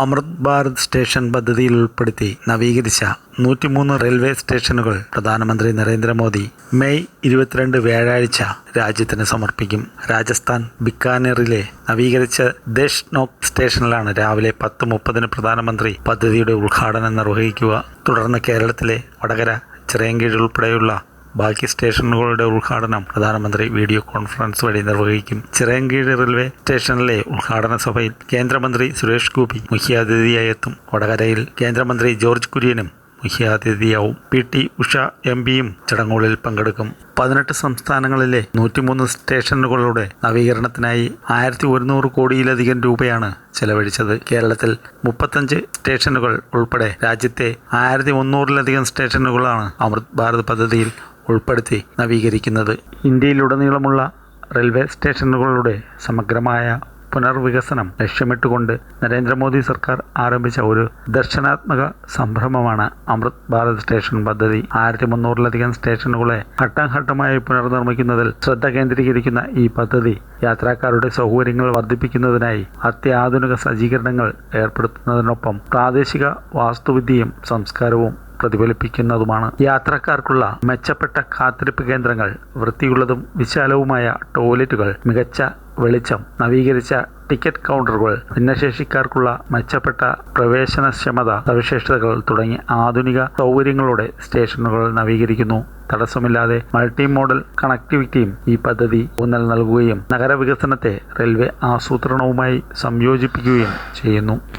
അമൃത് Bharat station പദ്ധതിയിൽ ഉൾപ്പെടുത്തി നവീകരിച്ച നൂറ്റിമൂന്ന് റെയിൽവേ സ്റ്റേഷനുകൾ പ്രധാനമന്ത്രി നരേന്ദ്രമോദി മെയ് ഇരുപത്തിരണ്ട് വ്യാഴാഴ്ച രാജ്യത്തിന് സമർപ്പിക്കും. രാജസ്ഥാൻ ബിക്കാനേറിലെ നവീകരിച്ച ദേശ് നോക് സ്റ്റേഷനിലാണ് രാവിലെ പത്ത് മുപ്പതിന് പ്രധാനമന്ത്രി പദ്ധതിയുടെ ഉദ്ഘാടനം നിർവഹിക്കുക. തുടർന്ന് കേരളത്തിലെ വടകര ചിറയൻകീഴ് ഉൾപ്പെടെയുള്ള ബാക്കി സ്റ്റേഷനുകളുടെ ഉദ്ഘാടനം പ്രധാനമന്ത്രി വീഡിയോ കോൺഫറൻസ് വഴി നിർവഹിക്കും. ചിറയൻകീഴ് റെയിൽവേ സ്റ്റേഷനിലെ ഉദ്ഘാടന സഭയിൽ കേന്ദ്രമന്ത്രി സുരേഷ് ഗോപി മുഖ്യാതിഥിയായി എത്തും വടകരയിൽ കേന്ദ്രമന്ത്രി ജോർജ് കുര്യനും മുഖ്യാതിഥിയാവും. പി ടി ഉഷ എം പിയും ചടങ്ങുകളിൽ പങ്കെടുക്കും. പതിനെട്ട് സംസ്ഥാനങ്ങളിലെ നൂറ്റിമൂന്ന് സ്റ്റേഷനുകളുടെ നവീകരണത്തിനായി ആയിരത്തി ഒരുന്നൂറ് കോടിയിലധികം രൂപയാണ് ചെലവഴിച്ചത്. കേരളത്തിൽ മുപ്പത്തഞ്ച് സ്റ്റേഷനുകൾ ഉൾപ്പെടെ രാജ്യത്തെ ആയിരത്തി മുന്നൂറിലധികം സ്റ്റേഷനുകളാണ് അമൃത് ഭാരത് പദ്ധതിയിൽ ഉൾപ്പെടുത്തി നവീകരിക്കുന്നത്. ഇന്ത്യയിലുടനീളമുള്ള റെയിൽവേ സ്റ്റേഷനുകളുടെ സമഗ്രമായ പുനർവികസനം ലക്ഷ്യമിട്ടുകൊണ്ട് നരേന്ദ്രമോദി സർക്കാർ ആരംഭിച്ച ഒരു ദർശനാത്മക സംരംഭമാണ് അമൃത് ഭാരത് സ്റ്റേഷൻ പദ്ധതി. ആയിരത്തി മുന്നൂറിലധികം സ്റ്റേഷനുകളെ ഘട്ടംഘട്ടമായി പുനർനിർമ്മിക്കുന്നതിൽ ശ്രദ്ധ കേന്ദ്രീകരിക്കുന്ന ഈ പദ്ധതി യാത്രക്കാരുടെ സൗകര്യങ്ങൾ വർദ്ധിപ്പിക്കുന്നതിനായി അത്യാധുനിക സജ്ജീകരണങ്ങൾ ഏർപ്പെടുത്തുന്നതിനൊപ്പം പ്രാദേശിക വാസ്തുവിദ്യയും സംസ്കാരവും പ്രതിഫലിപ്പിക്കുന്നതുമാണ്. യാത്രക്കാർക്കുള്ള മെച്ചപ്പെട്ട കാത്തിരിപ്പ് കേന്ദ്രങ്ങൾ വൃത്തിയുള്ളതും വിശാലവുമായ ടോയ്ലറ്റുകൾ മികച്ച വെളിച്ചം നവീകരിച്ച ടിക്കറ്റ് കൗണ്ടറുകൾ ഭിന്നശേഷിക്കാർക്കുള്ള മെച്ചപ്പെട്ട പ്രവേശനക്ഷമത സവിശേഷതകൾ തുടങ്ങി ആധുനിക സൗകര്യങ്ങളോടെ സ്റ്റേഷനുകൾ നവീകരിക്കുന്നു. തടസ്സമില്ലാതെ മൾട്ടി മോഡൽ കണക്ടിവിറ്റിയും ഈ പദ്ധതി ഊന്നൽ നൽകുകയും നഗരവികസനത്തെ റെയിൽവേ ആസൂത്രണവുമായി സംയോജിപ്പിക്കുകയും ചെയ്യുന്നു.